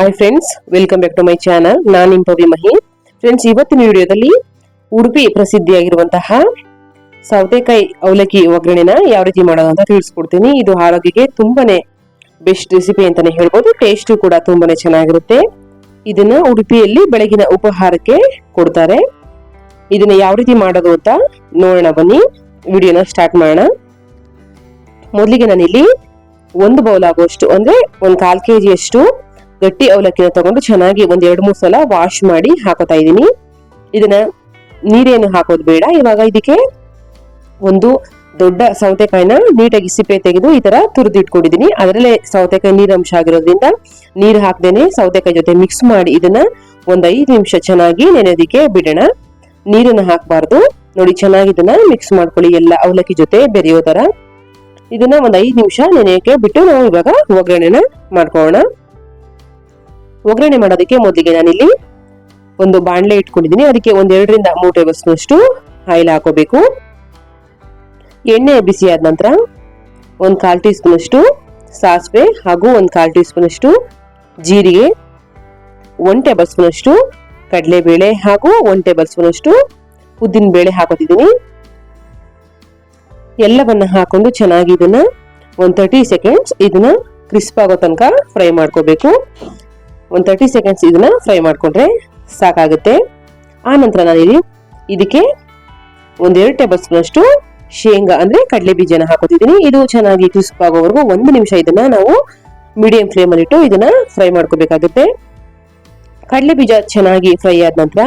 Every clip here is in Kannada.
Hi friends welcome back to my channel ನಾನು ಇಂಪವಿ ಪವಿ ಮಹಿ. ಫ್ರೆಂಡ್ಸ್ ಇವತ್ತಿನ ವಿಡಿಯೋದಲ್ಲಿ ಉಡುಪಿ ಪ್ರಸಿದ್ಧಿಯಾಗಿರುವಂತಹ ಸೌತೆಕಾಯಿ ಅವಲಕ್ಕಿ ಒಗ್ಗರಣೆನ ಯಾವ ರೀತಿ ಮಾಡೋದು ಅಂತ ತಿಳಿಸ್ಕೊಡ್ತೀನಿ. ಇದು ಆರೋಗ್ಯಕ್ಕೆ ತುಂಬಾನೇ ಬೆಸ್ಟ್ ರೆಸಿಪಿ ಅಂತಾನೆ ಹೇಳ್ಬೋದು. ಟೇಸ್ಟು ಕೂಡ ತುಂಬಾನೇ ಚೆನ್ನಾಗಿರುತ್ತೆ. ಇದನ್ನ ಉಡುಪಿಯಲ್ಲಿ ಬೆಳಗಿನ ಉಪಹಾರಕ್ಕೆ ಕೊಡ್ತಾರೆ. ಇದನ್ನ ಯಾವ ರೀತಿ ಮಾಡೋದು ಅಂತ ನೋಡೋಣ, ಬನ್ನಿ. ವಿಡಿಯೋನ ಸ್ಟಾರ್ಟ್ ಮಾಡೋಣ. ಮೊದಲಿಗೆ ನಾನಿಲ್ಲಿ ಒಂದು ಬೌಲ್ ಆಗುವಷ್ಟು, ಅಂದ್ರೆ ಒಂದು ಕಾಲು ಕೆ ಅಷ್ಟು ಗಟ್ಟಿ ಅವಲಕ್ಕಿನ ತಗೊಂಡು ಚೆನ್ನಾಗಿ ಒಂದ್ ಎರಡು ಮೂರು ಸಲ ವಾಶ್ ಮಾಡಿ ಹಾಕೋತಾ ಇದ್ದೀನಿ. ಇದನ್ನ ನೀರೇನು ಹಾಕೋದು ಬೇಡ. ಇವಾಗ ಇದಕ್ಕೆ ಒಂದು ದೊಡ್ಡ ಸೌತೆಕಾಯಿನ ನೀಟಾಗಿ ಸಿಪ್ಪೆ ತೆಗೆದು ಈ ತರ ತುರಿದಿಟ್ಕೊಂಡಿದ್ದೀನಿ. ಅದರಲ್ಲೇ ಸೌತೆಕಾಯಿ ನೀರಂಶ ಆಗಿರೋದ್ರಿಂದ ನೀರು ಹಾಕ್ದೇನೆ ಸೌತೆಕಾಯಿ ಜೊತೆ ಮಿಕ್ಸ್ ಮಾಡಿ ಇದನ್ನ ಒಂದ್ ಐದು ನಿಮಿಷ ಚೆನ್ನಾಗಿ ನೆನೆಯೋದಿಕ್ಕೆ ಬಿಡೋಣ. ನೀರನ್ನ ಹಾಕಬಾರ್ದು. ನೋಡಿ ಚೆನ್ನಾಗಿ ಇದನ್ನ ಮಿಕ್ಸ್ ಮಾಡ್ಕೊಳ್ಳಿ. ಎಲ್ಲ ಅವಲಕ್ಕಿ ಜೊತೆ ಬೆರೆಯೋ ತರ. ಇದನ್ನ ಒಂದ್ ಐದು ನಿಮಿಷ ನೆನೆಯಕ್ಕೆ ಬಿಟ್ಟು ನಾವು ಇವಾಗ ಒಗ್ಗರಣೆನ ಮಾಡ್ಕೊಳ್ಳೋಣ. ಒಗ್ಗರಣೆ ಮಾಡೋದಕ್ಕೆ ಮೊದಲಿಗೆ ನಾನಿಲ್ಲಿ ಒಂದು ಬಾಣಲೆ ಇಟ್ಕೊಂಡಿದ್ದೀನಿ. ಅದಕ್ಕೆ ಒಂದ್ ಎರಡರಿಂದ ಮೂರು ಟೇಬಲ್ ಸ್ಪೂನ್ ಆಯಿಲ್ ಹಾಕೋಬೇಕು. ಎಣ್ಣೆ ಬಿಸಿ ಆದ ನಂತರ ಒಂದು ಕಾಲ್ ಟೀ ಸ್ಪೂನ್ ಸಾಸಿವೆ ಹಾಗೂ ಒಂದು ಕಾಲ್ ಟೀ ಸ್ಪೂನ್ ಜೀರಿಗೆ ಒನ್ ಟೇಬಲ್ ಸ್ಪೂನ್ ಅಷ್ಟು ಕಡಲೆಬೇಳೆ ಹಾಗೂ ಒನ್ ಟೇಬಲ್ ಸ್ಪೂನ್ ಉದ್ದಿನ ಬೇಳೆ ಹಾಕೋತಿದ್ದೀನಿ. ಎಲ್ಲವನ್ನ ಹಾಕೊಂಡು ಚೆನ್ನಾಗಿ ಇದನ್ನ ಒಂದು ತರ್ಟಿ ಸೆಕೆಂಡ್ಸ್ ಇದನ್ನ ಕ್ರಿಸ್ಪ್ ಆಗೋ ತನಕ ಫ್ರೈ ಮಾಡ್ಕೋಬೇಕು. ಒಂದು ತರ್ಟಿ ಸೆಕೆಂಡ್ಸ್ ಇದನ್ನ ಫ್ರೈ ಮಾಡಿಕೊಂಡ್ರೆ ಸಾಕಾಗುತ್ತೆ. ಆ ನಂತರ ನಾನಿಲ್ಲಿ ಇದಕ್ಕೆ ಒಂದೆರಡು ಟೇಬಲ್ ಸ್ಪೂನ್ ಅಷ್ಟು ಶೇಂಗಾ ಅಂದ್ರೆ ಕಡಲೆ ಬೀಜನ ಹಾಕೋತಿದ್ದೀನಿ. ಇದು ಚೆನ್ನಾಗಿ ಕ್ರಿಸ್ಪ್ ಆಗೋವರೆಗೂ ಒಂದು ನಿಮಿಷ ಇದನ್ನ ನಾವು ಮೀಡಿಯಂ ಫ್ಲೇಮ್ ಅಲ್ಲಿ ಇದನ್ನ ಫ್ರೈ ಮಾಡ್ಕೋಬೇಕಾಗುತ್ತೆ. ಕಡಲೆ ಬೀಜ ಚೆನ್ನಾಗಿ ಫ್ರೈ ಆದ ನಂತರ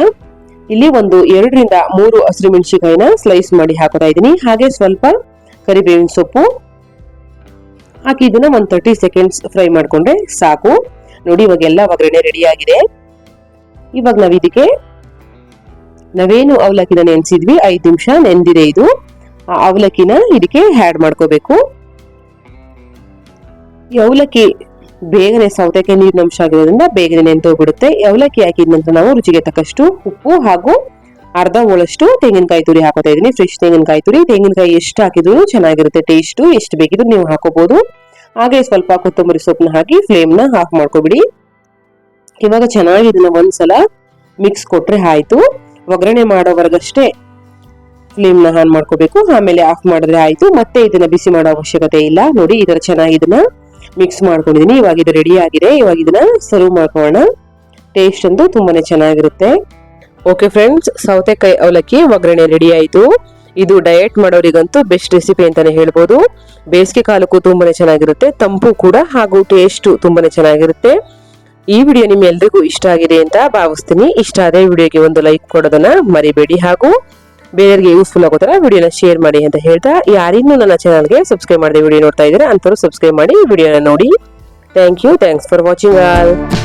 ಇಲ್ಲಿ ಒಂದು ಎರಡರಿಂದ ಮೂರು ಹಸಿರು ಮೆಣಸಿನಕಾಯಿನ ಸ್ಲೈಸ್ ಮಾಡಿ ಹಾಕೋತಾ ಇದ್ದೀನಿ. ಹಾಗೆ ಸ್ವಲ್ಪ ಕರಿಬೇವಿನ ಸೊಪ್ಪು ಹಾಕಿ ಇದನ್ನ ಒಂದು ತರ್ಟಿ ಸೆಕೆಂಡ್ಸ್ ಫ್ರೈ ಮಾಡಿಕೊಂಡ್ರೆ ಸಾಕು. ನೋಡಿ, ಇವಾಗ ಎಲ್ಲ ಒಗ್ಗರಣೆ ರೆಡಿ ಆಗಿದೆ ಇವಾಗ ನಾವ್ ಇದಕ್ಕೆ ನಾವೇನು ಅವಲಕ್ಕಿನ ನೆನೆಸಿದ್ವಿ? ಐದು ನಿಮಿಷ ನೆಂದಿದೆ ಇದು. ಆ ಅವಲಕ್ಕಿನ ಇದಕ್ಕೆ ಆ್ಯಡ್ ಮಾಡ್ಕೋಬೇಕು. ಈ ಅವಲಕ್ಕಿ ಬೇಗನೆ ಸೌತೆಕಾಯಿ ನೀರಿನ ಅಂಶ ಆಗಿರೋದ್ರಿಂದ ಬೇಗನೆ ನೆಂತೋಗ್ಬಿಡುತ್ತೆ ಅವಲಕ್ಕಿ ಹಾಕಿದ ನಂತರ ನಾವು ರುಚಿಗೆ ತಕ್ಕಷ್ಟು ಉಪ್ಪು ಹಾಗೂ ಅರ್ಧ ಹೋಳಷ್ಟು ತೆಂಗಿನಕಾಯಿ ತುರಿ ಹಾಕೋತಾ ಇದೀನಿ. ಫ್ರೆಶ್ ತೆಂಗಿನಕಾಯಿ ತುರಿ. ತೆಂಗಿನಕಾಯಿ ಎಷ್ಟು ಹಾಕಿದ್ರು ಚೆನ್ನಾಗಿರುತ್ತೆ. ಟೇಸ್ಟ್ ಎಷ್ಟು ಬೇಕಿದ್ರು ನೀವು ಹಾಕೋಬಹುದು ಹಾಗೆ ಸ್ವಲ್ಪ ಕೊತ್ತಂಬರಿ ಸೊಪ್ಪನ್ನ ಹಾಕಿ ಫ್ಲೇಮ್ನ ಆಫ್ ಮಾಡ್ಕೊಬಿಡಿ. ಇವಾಗ ಚೆನ್ನಾಗಿ ಇದನ್ನ ಒಂದ್ಸಲ ಮಿಕ್ಸ್ ಕೊಟ್ರೆ ಆಯ್ತು. ಒಗ್ಗರಣೆ ಮಾಡೋವರೆಗಷ್ಟೇ ಫ್ಲೇಮ್ನ ಆನ್ ಮಾಡ್ಕೋಬೇಕು. ಆಮೇಲೆ ಆಫ್ ಮಾಡಿದ್ರೆ ಆಯ್ತು. ಮತ್ತೆ ಇದನ್ನ ಬಿಸಿ ಮಾಡೋ ಅವಶ್ಯಕತೆ ಇಲ್ಲ. ನೋಡಿ ತರ ಚೆನ್ನಾಗಿ ಇದನ್ನ ಮಿಕ್ಸ್ ಮಾಡ್ಕೊಂಡಿದೀನಿ. ಇವಾಗ ಇದು ರೆಡಿ ಆಗಿದೆ. ಇವಾಗ ಇದನ್ನ ಸರ್ವ್ ಮಾಡ್ಕೋಣ ಟೇಸ್ಟ್ ಅಂತೂ ತುಂಬಾನೇ ಚೆನ್ನಾಗಿರುತ್ತೆ. ಓಕೆ ಫ್ರೆಂಡ್ಸ್ ಸೌತೆಕಾಯಿ ಅವಲಕ್ಕಿ ಒಗ್ಗರಣೆ ರೆಡಿ ಆಯ್ತು. ಇದು ಡಯಟ್ ಮಾಡೋರಿಗಂತೂ ಬೆಸ್ಟ್ ರೆಸಿಪಿ ಅಂತಾನೆ ಹೇಳ್ಬೋದು. ಬೇಸಿಗೆ ಕಾಲಕ್ಕೂ ತುಂಬಾನೇ ಚೆನ್ನಾಗಿರುತ್ತೆ, ತಂಪು ಕೂಡ ಹಾಗೂ ಟೇಸ್ಟ್ ತುಂಬಾನೇ ಚೆನ್ನಾಗಿರುತ್ತೆ. ಈ ವಿಡಿಯೋ ನಿಮ್ಮೆಲ್ರಿಗೂ ಇಷ್ಟ ಆಗಿದೆ ಅಂತ ಭಾವಿಸ್ತೀನಿ. ಇಷ್ಟ ಆದರೆ ವಿಡಿಯೋಗೆ ಒಂದು ಲೈಕ್ ಕೊಡೋದನ್ನ ಮರಿಬೇಡಿ. ಹಾಗೂ ಬೇರೆಯವರಿಗೆ ಯೂಸ್ಫುಲ್ ಆಗೋ ತರ ವಿಡಿಯೋನ ಶೇರ್ ಮಾಡಿ ಅಂತ ಹೇಳ್ತಾ, ಯಾರಿನ್ನೂ ನನ್ನ ಚಾನಲ್ಗೆ ಸಬ್ಸ್ಕ್ರೈಬ್ ಮಾಡಿದೆ ವಿಡಿಯೋ ನೋಡ್ತಾ ಇದ್ರೆ ಅಂತರೂ ಸಬ್ಸ್ಕ್ರೈಬ್ ಮಾಡಿ ವಿಡಿಯೋನ ನೋಡಿ. Thank you thanks for watching all